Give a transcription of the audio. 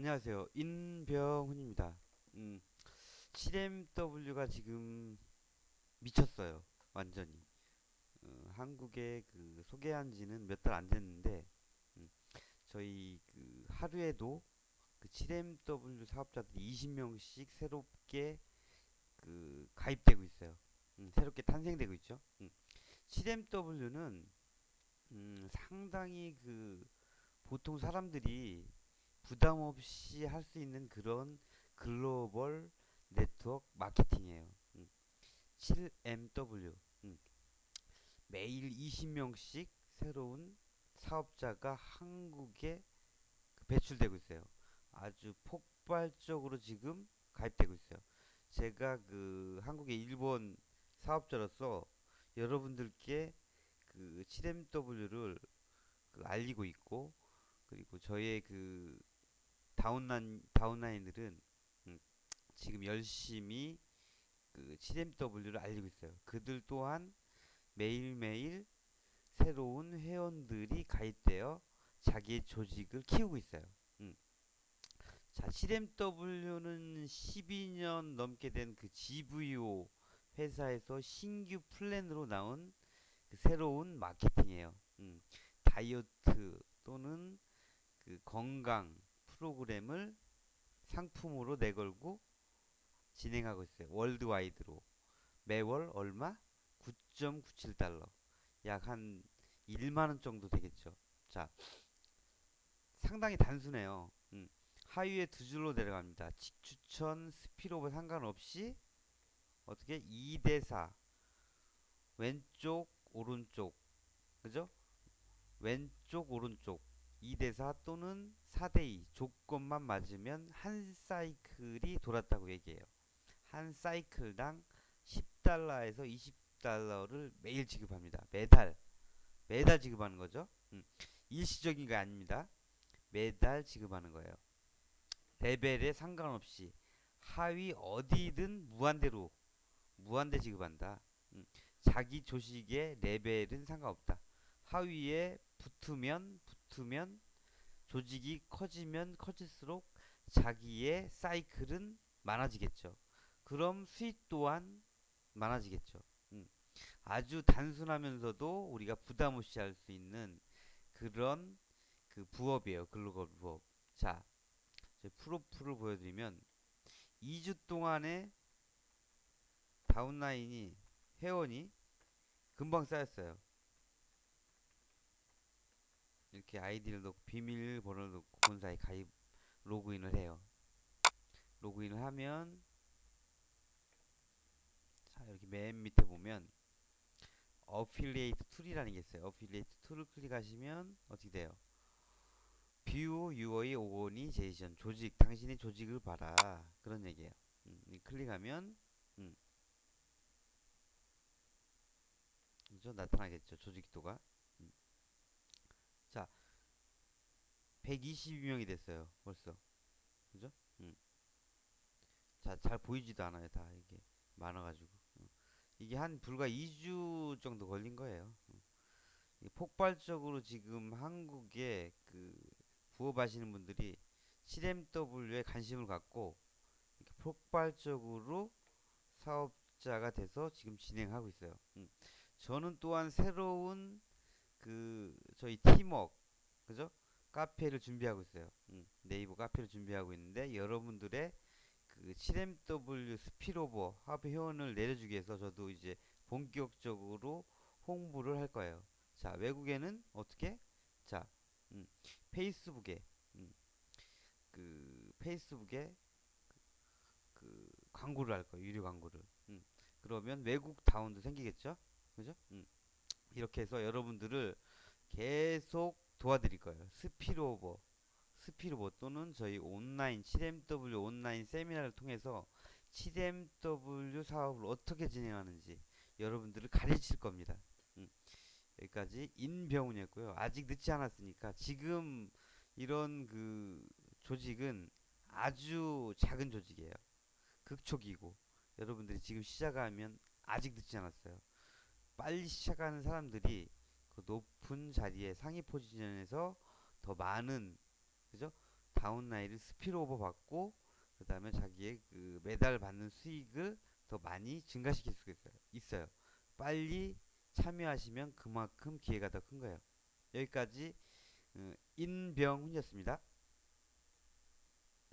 안녕하세요. 인병훈입니다. 음, 7MW가 지금 미쳤어요. 완전히. 어, 한국에 그 소개한 지는 몇 달 안 됐는데, 음, 저희 그 하루에도 그 7MW 사업자들이 20명씩 새롭게 그 가입되고 있어요. 음, 새롭게 탄생되고 있죠. 음, 7MW는 음, 상당히 그 보통 사람들이 부담 없이 할 수 있는 그런 글로벌 네트워크 마케팅이에요. 음, 7MW. 음, 매일 20명씩 새로운 사업자가 한국에 그 배출되고 있어요. 아주 폭발적으로 지금 가입되고 있어요. 제가 그 한국의 일본 사업자로서 여러분들께 그 7MW를 그 알리고 있고 그리고 저의 그 다운라인 다운라인들은 음, 지금 열심히 그 7MW를 알리고 있어요. 그들 또한 매일매일 새로운 회원들이 가입되어 자기의 조직을 키우고 있어요. 음. 자, 7MW는 12년 넘게 된 그 GVO 회사에서 신규 플랜으로 나온 그 새로운 마케팅이에요. 음. 다이어트 또는 그 건강 프로그램을 상품으로 내걸고 진행하고 있어요. 월드와이드로. 매월 얼마? 9.97달러. 약 한 1만원 정도 되겠죠. 자, 상당히 단순해요. 음, 하위에 두 줄로 내려갑니다. 직추천, 스피로버 상관없이 어떻게 2대4 왼쪽, 오른쪽 그죠? 왼쪽, 오른쪽 2대4 또는 4대2 조건만 맞으면 한 사이클이 돌았다고 얘기해요. 한 사이클당 10달러에서 20달러를 매일 지급합니다. 매달 매달 지급하는 거죠. 음, 일시적인 게 아닙니다. 매달 지급하는 거예요. 레벨에 상관없이 하위 어디든 무한대로 무한대 지급한다. 음, 자기 조직의 레벨은 상관없다. 하위에 붙으면 붙 으면 조직이 커지면 커질수록 자기의 사이클은 많아지겠죠. 그럼 수익 또한 많아지겠죠. 음. 아주 단순하면서도 우리가 부담 없이 할 수 있는 그런 그 부업이에요. 글로벌 부업. 자, 프로프를 보여드리면 2주 동안에 다운라인이 회원이 금방 쌓였어요. 이렇게 아이디를 넣고 비밀번호를 넣고 본사에 가입 로그인을 해요. 로그인을 하면 자 이렇게 맨 밑에 보면 어필리에이트 툴이라는 게 있어요. 어필리에이트 툴을 클릭하시면 어떻게 돼요? 뷰 유어의 오거니제이션 조직 당신의 조직을 봐라 그런 얘기예요. 음, 클릭하면 음, 나타나겠죠 조직도가 음. 자 122명이 됐어요 벌써 그죠? 음. 자 잘 보이지도 않아요 다 이게 많아가지고 음. 이게 한 불과 2주 정도 걸린 거예요 음. 폭발적으로 지금 한국에 그 부업하시는 분들이 7MW에 관심을 갖고 폭발적으로 사업자가 돼서 지금 진행하고 있어요. 음. 저는 또한 새로운 그 저희 팀워크 그죠? 카페를 준비하고 있어요. 음. 네이버 카페를 준비하고 있는데 여러분들의 그 7MW 스피로버 합 회원을 내려주기 위해서 저도 이제 본격적으로 홍보를 할 거예요. 자 외국에는 어떻게? 자 음, 페이스북에 음, 그 페이스북에 그 광고를 할 거예요. 유료 광고를. 음, 그러면 외국 다운도 생기겠죠? 그죠? 음, 이렇게 해서 여러분들을 계속 도와드릴 거예요. 스피로버, 스피로버 또는 저희 온라인 7MW 온라인 세미나를 통해서 7MW 사업을 어떻게 진행하는지 여러분들을 가르칠 겁니다. 음. 여기까지 인병훈이었고요. 아직 늦지 않았으니까 지금 이런 그 조직은 아주 작은 조직이에요. 극초기고 여러분들이 지금 시작하면 아직 늦지 않았어요. 빨리 시작하는 사람들이 그 높은 자리에 상위 포지션에서 더 많은 그죠? 다운라인을 스피로오버 받고 그 다음에 자기의 그 매달 받는 수익을 더 많이 증가시킬 수가 있어요. 있어요. 빨리 참여하시면 그만큼 기회가 더 큰 거예요. 여기까지 어, 인병훈이었습니다.